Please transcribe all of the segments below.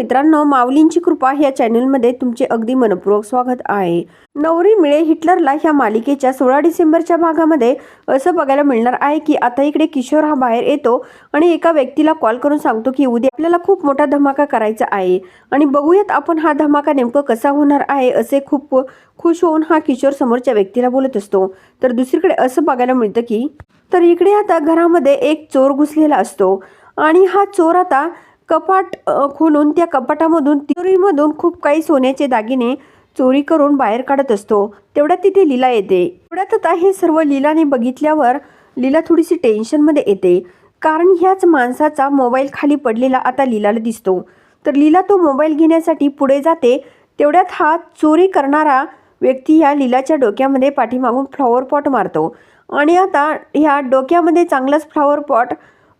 मित्रांनो माऊलींची कृपा ह्या चॅनलमध्ये तुमचे अगदी मनपूर्वक स्वागत आहे. नवरी मिळे हिटलरला ह्या मालिकेच्या सोळा डिसेंबरच्या भागामध्ये असं बघायला मिळणार आहे की आता इकडे किशोर हा बाहेर येतो आणि एका व्यक्तीला कॉल करून सांगतो की उद्या आपल्याला खूप मोठा धमाका करायचा आहे आणि बघूयात आपण हा धमाका नेमकं कसा होणार आहे असे खूप खुश होऊन हा किशोर समोरच्या व्यक्तीला बोलत असतो. तर दुसरीकडे असं बघायला मिळतं की तर इकडे आता घरामध्ये एक चोर घुसलेला असतो आणि हा चोर आता कपाट खोलून त्या कपाटामधून चोरीमधून खूप काही सोन्याचे दागिने चोरी करून बाहेर काढत असतो. तेवढ्यात तिथे लीला येते. तेवढ्यात आता हे सर्व लीलाने बघितल्यावर लीला थोडीशी टेन्शनमध्ये येते. कारण ह्याच माणसाचा मोबाईल खाली पडलेला आता लीलाला दिसतो. तर लीला तो मोबाईल घेण्यासाठी पुढे जाते. तेवढ्यात हा चोरी करणारा व्यक्ती ह्या लीलाच्या डोक्यामध्ये पाठीमागून फ्लॉवर पॉट मारतो. आणि आता ह्या डोक्यामध्ये चांगलाच फ्लॉवर पॉट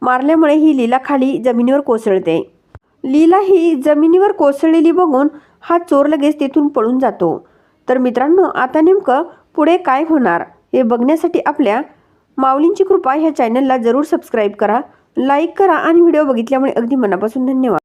मारल्यामुळे ही लीला खाली जमिनीवर कोसळते. लीला ही जमिनीवर कोसळलेली बघून हा चोर लगेच तिथून पळून जातो. तर मित्रांनो आता नेमकं पुढे काय होणार हे बघण्यासाठी आपल्या माऊलींची कृपा ह्या चॅनलला जरूर सबस्क्राईब करा लाईक करा आणि व्हिडिओ बघितल्यामुळे अगदी मनापासून धन्यवाद.